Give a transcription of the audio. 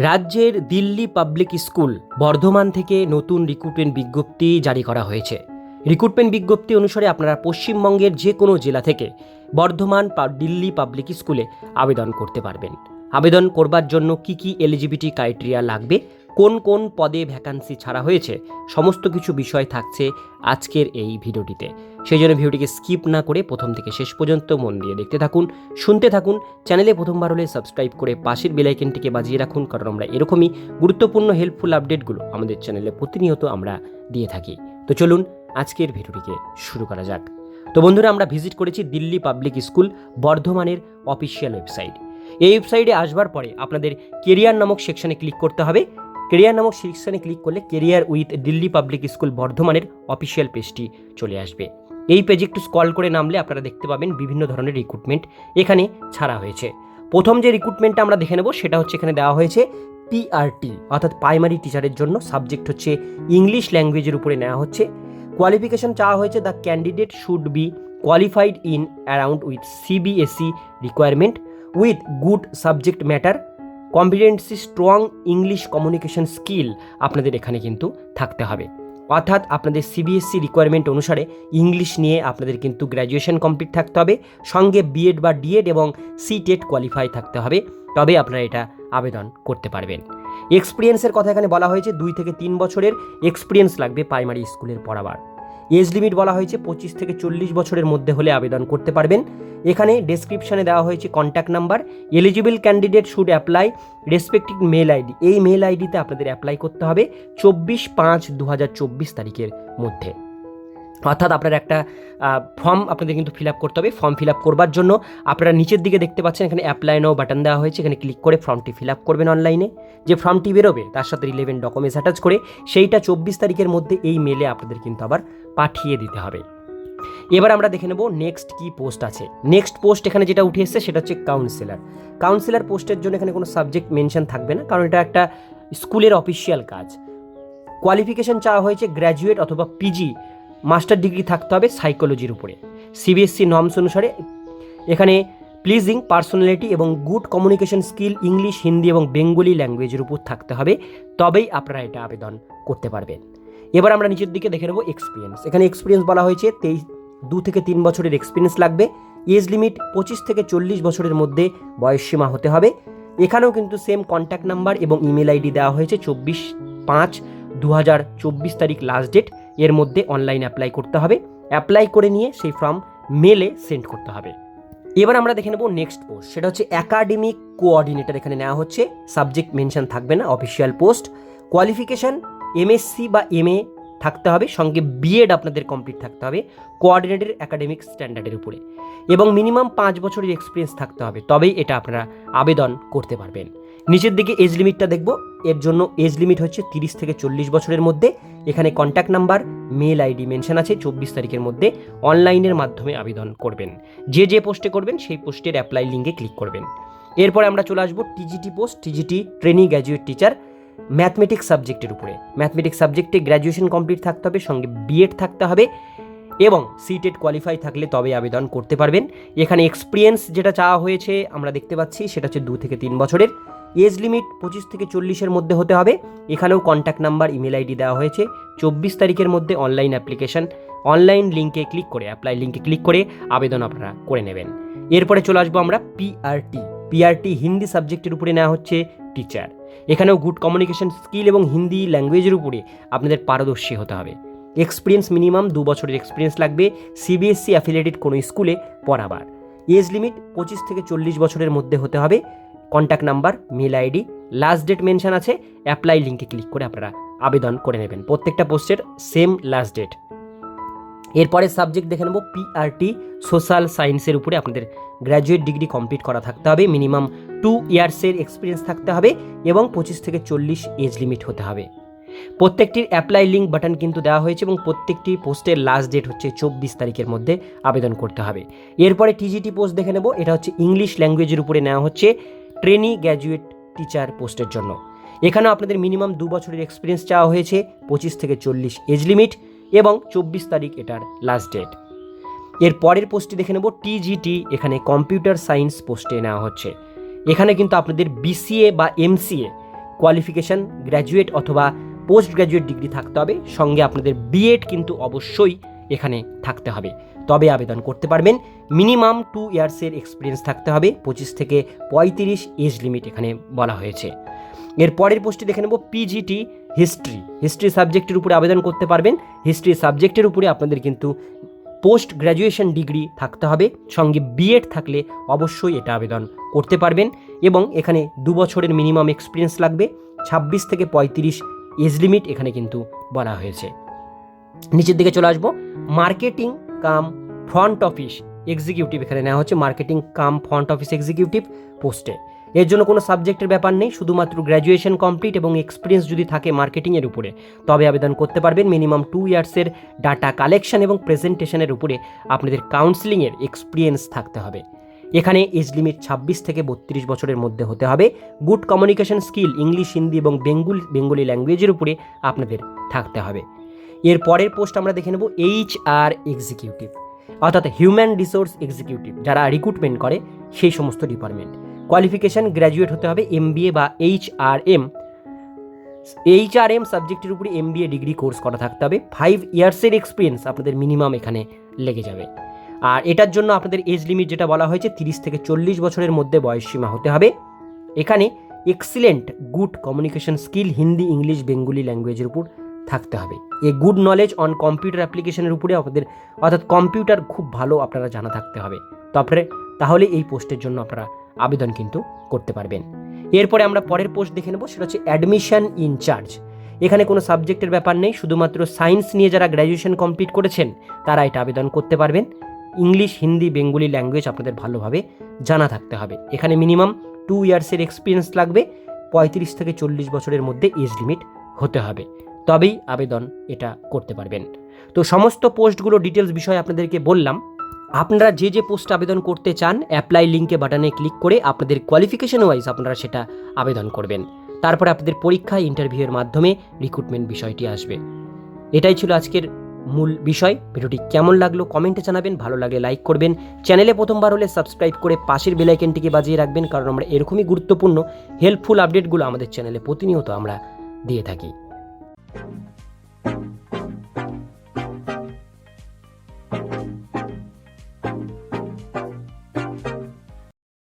রাজ্যের Delhi public school Bardhaman থেকে নতুন রিক্রুটমেন্ট বিজ্ঞপ্তি জারি করা হয়েছে। রিক্রুটমেন্ট বিজ্ঞপ্তি অনুসারে আপনারা পশ্চিমবঙ্গের যে কোনো জেলা থেকে বর্ধমান দিল্লি পাবলিক স্কুলে আবেদন করতে পারবেন। আবেদন করবার জন্য কি কি এলিজিবিলিটি ক্রাইটেরিয়া লাগবে কোন কোন পদে ভ্যাকান্সি ছাড়া হয়েছে, সমস্ত কিছু বিষয় থাকছে আজকের এই ভিডিওটিতে। সেই জন্য ভিডিওটিকে স্কিপ না করে প্রথম থেকে শেষ পর্যন্ত মন দিয়ে দেখতে থাকুন, শুনতে থাকুন, চ্যানেলে প্রথমবার হলে সাবস্ক্রাইব করে পাশের বেলাইকেনটিকে বাজিয়ে রাখুন, কারণ আমরা এরকমই গুরুত্বপূর্ণ হেল্পফুল আপডেটগুলো আমাদের চ্যানেলে প্রতিনিয়ত আমরা দিয়ে থাকি। তো চলুন আজকের ভিডিওটিকে শুরু করা যাক। তো বন্ধুরা, আমরা ভিজিট করেছি দিল্লি পাবলিক স্কুল বর্ধমানের অফিসিয়াল ওয়েবসাইট এই ওয়েবসাইটে আসবার পরে আপনাদের কেরিয়ার নামক সেকশনে ক্লিক করতে হবে। কেরিয়ার নামক সেকশনে ক্লিক করলে career with Delhi public school বর্ধমানের অফিসিয়াল পেজটি চলে আসবে। এই পেজে একটু স্কল করে নামলে আপনারা দেখতে পাবেন বিভিন্ন ধরনের রিক্রুটমেন্ট এখানে ছাড়া হয়েছে। প্রথম যে রিক্রুটমেন্টটা আমরা দেখে নেব সেটা হচ্ছে এখানে দেওয়া হয়েছে পিআরটি অর্থাৎ প্রাইমারি টিচারের জন্য। সাবজেক্ট হচ্ছে ইংলিশ ল্যাঙ্গুয়েজের উপরে নেওয়া হচ্ছে। কোয়ালিফিকেশন চাওয়া হয়েছে the candidate should be qualified in around with CBSE requirement with good subject matter competency strong English communication skill আপনাদের এখানে কিন্তু থাকতে হবে। অর্থাৎ আপনাদের সিবিএসসি রিকোয়ারমেন্ট অনুসারে ইংলিশ নিয়ে আপনাদের কিন্তু গ্র্যাজুয়েশন কমপ্লিট থাকতে হবে, সঙ্গে বিএড বা ডিএড এবং সি টেট কোয়ালিফাই থাকতে হবে তবে আপনারা এটা আবেদন করতে পারবেন। এক্সপিরিয়েন্সের কথা এখানে বলা হয়েছে, দুই থেকে তিন বছরের এক্সপিরিয়েন্স লাগবে প্রাইমারি স্কুলের পড়াবার। এজ লিমিট বলা হয়েছে পঁচিশ থেকে চল্লিশ বছরের মধ্যে হলে আবেদন করতে পারবেন। এখানে ডেসক্রিপশানে দেওয়া হয়েছে contact number eligible candidate should apply respective mail ID এই মেল আইডিতে আপনাদের অ্যাপ্লাই করতে হবে চব্বিশ পাঁচ দু তারিখের মধ্যে। অর্থাৎ আপনার একটা ফর্ম আপনাদের কিন্তু ফিল আপ করতে হবে। ফর্ম ফিল আপ করবার জন্য আপনারা নিচের দিকে দেখতে পাচ্ছেন, এখানে অ্যাপ্লাই নাও বাটন দেওয়া হয়েছে। এখানে ক্লিক করে ফর্মটি ফিল আপ করবেন অনলাইনে যে ফর্মটি বেরোবে, তার সাথে রিলেভেন্ট ডকুমেন্টস অ্যাটাচ করে সেইটা চব্বিশ তারিখের মধ্যে এই মেলে আপনাদের কিন্তু আবার পাঠিয়ে দিতে হবে। এবার আমরা দেখে নেব নেক্সট কি পোস্ট আছে। নেক্সট পোস্ট এখানে যেটা উঠে এসেছে, সেটা হচ্ছে কাউন্সিলর কাউন্সিলর পোস্টের জন্য এখানে কোনো সাবজেক্ট মেনশন থাকবে না, কারণ এটা একটা স্কুলের অফিসিয়াল কাজ। কোয়ালিফিকেশন চাওয়া হয়েছে গ্র্যাজুয়েট অথবা পিজি মাস্টার ডিগ্রি থাকতে হবে সাইকোলজির উপরে। সিবিএসসি নর্মস অনুসারে এখানে প্লিজিং পার্সোনালিটি এবং good communication skill English Hindi এবং বেঙ্গলি ল্যাঙ্গুয়েজের উপর থাকতে হবে, তবেই আপনারা এটা আবেদন করতে পারবেন। এবার আমরা নিচের দিকে দেখে নেব এক্সপিরিয়েন্স এখানে এক্সপিরিয়েন্স বলা হয়েছে তেইশ, দু থেকে তিন বছরের এক্সপিরিয়েন্স লাগবে। এজ লিমিট পঁচিশ থেকে চল্লিশ বছরের মধ্যে বয়সসীমা হতে হবে। এখানেও কিন্তু সেম কন্ট্যাক্ট নাম্বার এবং ইমেল আইডি দেওয়া হয়েছে চব্বিশ পাঁচ, দু হাজার চব্বিশ তারিখ লাস্ট ডেট এর মধ্যে অনলাইন অ্যাপ্লাই করতে হবে। অ্যাপ্লাই করে নিয়ে সেই ফর্ম মেলে সেন্ড করতে হবে। এবার আমরা দেখে নেব নেক্সট পোস্ট সেটা হচ্ছে একাডেমিক কোঅর্ডিনেটর এখানে নেওয়া হচ্ছে। সাবজেক্ট মেনশন থাকবে না অফিসিয়াল পোস্ট কোয়ালিফিকেশান এমএসসি বা এমএ থাকতে হবে, সঙ্গে বিএড আপনাদের কমপ্লিট থাকতে হবে কোঅর্ডিনেটের একাডেমিক স্ট্যান্ডার্ডের উপরে। এবং মিনিমাম পাঁচ বছরের এক্সপিরিয়েন্স থাকতে হবে, তবেই এটা আপনারা আবেদন করতে পারবেন। নিচের দিকে এজ লিমিটটা দেখব, এর জন্য এজ লিমিট হচ্ছে তিরিশ থেকে চল্লিশ বছরের মধ্যে। এখানে contact number mail ID mention আছে, চব্বিশ তারিখের মধ্যে অনলাইনের মাধ্যমে আবেদন করবেন। যে যে পোস্টে করবেন, সেই পোস্টের অ্যাপ্লাই লিঙ্কে ক্লিক করবেন। এরপরে আমরা চলে আসব TGT post TGT training graduate teacher mathematics সাবজেক্টের উপরে। ম্যাথমেটিক্স সাবজেক্টে গ্র্যাজুয়েশন কমপ্লিট থাকতে হবে, সঙ্গে বিএড থাকতে হবে এবং সিটেড কোয়ালিফাই থাকলে তবে আবেদন করতে পারবেন। এখানে এক্সপিরিয়েন্স যেটা চাওয়া হয়েছে, আমরা দেখতে পাচ্ছি, সেটা হচ্ছে দু থেকে তিন বছরের। এজ লিমিট পঁচিশ থেকে চল্লিশের মধ্যে হতে হবে। এখানেও কন্ট্যাক্ট নাম্বার ইমেল আইডি দেওয়া হয়েছে। চব্বিশ তারিখের মধ্যে অনলাইন অ্যাপ্লিকেশন অনলাইন লিঙ্কে ক্লিক করে অ্যাপ্লাই লিঙ্কে ক্লিক করে আবেদন আপনারা করে নেবেন। এরপরে চলে আসব আমরা পিআরটি পিআরটি হিন্দি সাবজেক্টের উপরে নেওয়া হচ্ছে টিচার এখানেও গুড কমিউনিকেশন স্কিল এবং হিন্দি ল্যাঙ্গুয়েজের উপরে আপনাদের পারদর্শী হতে হবে। এক্সপিরিয়েন্স মিনিমাম দু বছরের এক্সপিরিয়েন্স লাগবে। সিবিএসসি অ্যাফিলিয়েটেড কোনো স্কুলে পড়াবার। এজ লিমিট পঁচিশ থেকে চল্লিশ বছরের মধ্যে হতে হবে। Contact number mail ID last date mention আছে অ্যাপ্লাই লিঙ্কে ক্লিক করে আপনারা আবেদন করে নেবেন। প্রত্যেকটা পোস্টের সেম লাস্ট ডেট এরপরে সাবজেক্ট দেখে নেব পিআরটি সোশ্যাল সায়েন্সের উপরে আপনাদের গ্র্যাজুয়েট ডিগ্রি কমপ্লিট করা থাকতে হবে মিনিমাম টু ইয়ার্সের এক্সপিরিয়েন্স থাকতে হবে এবং পঁচিশ থেকে চল্লিশ এজ লিমিট হতে হবে। প্রত্যেকটির অ্যাপ্লাই লিঙ্ক বাটন কিন্তু দেওয়া হয়েছে এবং প্রত্যেকটি পোস্টের লাস্ট ডেট হচ্ছে চব্বিশ তারিখের মধ্যে আবেদন করতে হবে। এরপরে টিজিটি পোস্ট দেখে নেব, এটা হচ্ছে ইংলিশ ল্যাঙ্গুয়েজের উপরে নেওয়া হচ্ছে ট্রেনি গ্র্যাজুয়েট টিচার পোস্টের জন্য। এখানে আপনাদের মিনিমাম দু বছরের এক্সপিরিয়েন্স চাওয়া হয়েছে, পঁচিশ থেকে চল্লিশ এজ লিমিট এবং চব্বিশ তারিখ এটার লাস্ট ডেট এর পরের পোস্টটি দেখে নেব টিজিটি এখানে কম্পিউটার সায়েন্স পোস্টে নেওয়া হচ্ছে। এখানে কিন্তু আপনাদের বিসিএ বা এমসিএ কোয়ালিফিকেশন গ্র্যাজুয়েট অথবা পোস্ট গ্র্যাজুয়েট ডিগ্রি থাকতে হবে। সঙ্গে আপনাদের বিএড কিন্তু অবশ্যই এখানে থাকতে হবে। তবে আবেদন করতে পারবেন। মিনিমাম টু ইয়ার্সের এক্সপিরিয়েন্স থাকতে হবে। পঁচিশ থেকে পঁয়ত্রিশ এজ লিমিট এখানে বলা হয়েছে। এর পরের পোস্টে দেখে নেব পিজিটি হিস্ট্রি হিস্ট্রি সাবজেক্টের উপরে আবেদন করতে পারবেন। হিস্ট্রি সাবজেক্টের উপরে আপনাদের কিন্তু পোস্ট গ্র্যাজুয়েশন ডিগ্রি থাকতে হবে। সঙ্গে বিএড থাকলে অবশ্যই এটা আবেদন করতে পারবেন এবং এখানে দু বছরের মিনিমাম এক্সপিরিয়েন্স লাগবে। ছাব্বিশ থেকে পঁয়ত্রিশ এজ লিমিট এখানে কিন্তু বলা হয়েছে। নিচের দিকে চলে আসব। Marketing cum front office executive এখানে নেওয়া হচ্ছে। Marketing cum front office executive পোস্টে এর জন্য কোনো সাবজেক্টের ব্যাপার নেই, শুধুমাত্র গ্র্যাজুয়েশন কমপ্লিট এবং এক্সপিরিয়েন্স যদি থাকে মার্কেটিংয়ের উপরে, তবে আবেদন করতে পারবেন। মিনিমাম টু ইয়ার্সের ডাটা কালেকশন এবং প্রেজেন্টেশনের উপরে আপনাদের কাউন্সিলিংয়ের এক্সপিরিয়েন্স থাকতে হবে। এখানে এজ লিমিট ছাব্বিশ থেকে বত্রিশ বছরের মধ্যে হতে হবে। Good communication skill English Hindi এবং বেঙ্গুল বেঙ্গলি ল্যাঙ্গুয়েজের উপরে আপনাদের থাকতে হবে। এর পরের পোস্ট আমরা দেখে নেব এইচ আর এক্সিকিউটিভ অর্থাৎ হিউম্যান রিসোর্স এক্সিকিউটিভ যারা রিক্রুটমেন্ট করে সেই সমস্ত ডিপার্টমেন্ট কোয়ালিফিকেশন গ্র্যাজুয়েট হতে হবে এম বা H R M H R M সাবজেক্টের উপরে এম ডিগ্রি কোর্স করা থাকতে হবে। ফাইভ ইয়ার্সের এক্সপিরিয়েন্স আপনাদের মিনিমাম এখানে লেগে যাবে। আর এটার জন্য আপনাদের এজ লিমিট যেটা বলা হয়েছে, তিরিশ থেকে চল্লিশ বছরের মধ্যে বয়সসীমা হতে হবে। এখানে excellent good communication skill Hindi, English, Bengali ল্যাঙ্গুয়েজের উপর থাকতে হবে। A good knowledge on computer অ্যাপ্লিকেশনের উপরে আপনাদের, অর্থাৎ কম্পিউটার খুব ভালো আপনারা জানা থাকতে হবে। তারপরে তাহলে এই পোস্টের জন্য আপনারা আবেদন কিন্তু করতে পারবেন। এরপরে আমরা পরের পোস্ট দেখে নেব, সেটা হচ্ছে অ্যাডমিশন ইনচার্জ এখানে কোনো সাবজেক্টের ব্যাপার নেই, শুধুমাত্র সায়েন্স নিয়ে যারা গ্র্যাজুয়েশন কমপ্লিট করেছেন, তারা এটা আবেদন করতে পারবেন। ইংলিশ হিন্দি বেঙ্গলি ল্যাঙ্গুয়েজ আপনাদের ভালোভাবে জানা থাকতে হবে। এখানে মিনিমাম টু ইয়ার্সের এক্সপিরিয়েন্স লাগবে, পঁয়ত্রিশ থেকে চল্লিশ বছরের মধ্যে এজ লিমিট হতে হবে। তবেই আবেদন এটা করতে পারবেন। তো সমস্ত পোস্টগুলো ডিটেলস বিষয়ে আপনাদেরকে বললাম। আপনারা যে যে পোস্ট আবেদন করতে চান অ্যাপ্লাই লিঙ্কে বাটনে ক্লিক করে আপনাদের কোয়ালিফিকেশন ওয়াইজ আপনারা সেটা আবেদন করবেন। তারপরে আপনাদের পরীক্ষা ইন্টারভিউয়ের মাধ্যমে রিক্রুটমেন্ট বিষয়টি আসবে। এটাই ছিল আজকের মূল বিষয়। ভিডিওটি কেমন লাগল কমেন্টে জানাবেন। ভালো লাগলে লাইক করবেন। চ্যানেলে প্রথমবার হলে সাবস্ক্রাইব করে পাশের বেলাইকেনটিকে বাজিয়ে রাখবেন। কারণ আমরা এরকমই গুরুত্বপূর্ণ হেল্পফুল আপডেটগুলো আমাদের চ্যানেলে প্রতিনিয়ত আমরা দিয়ে থাকি। you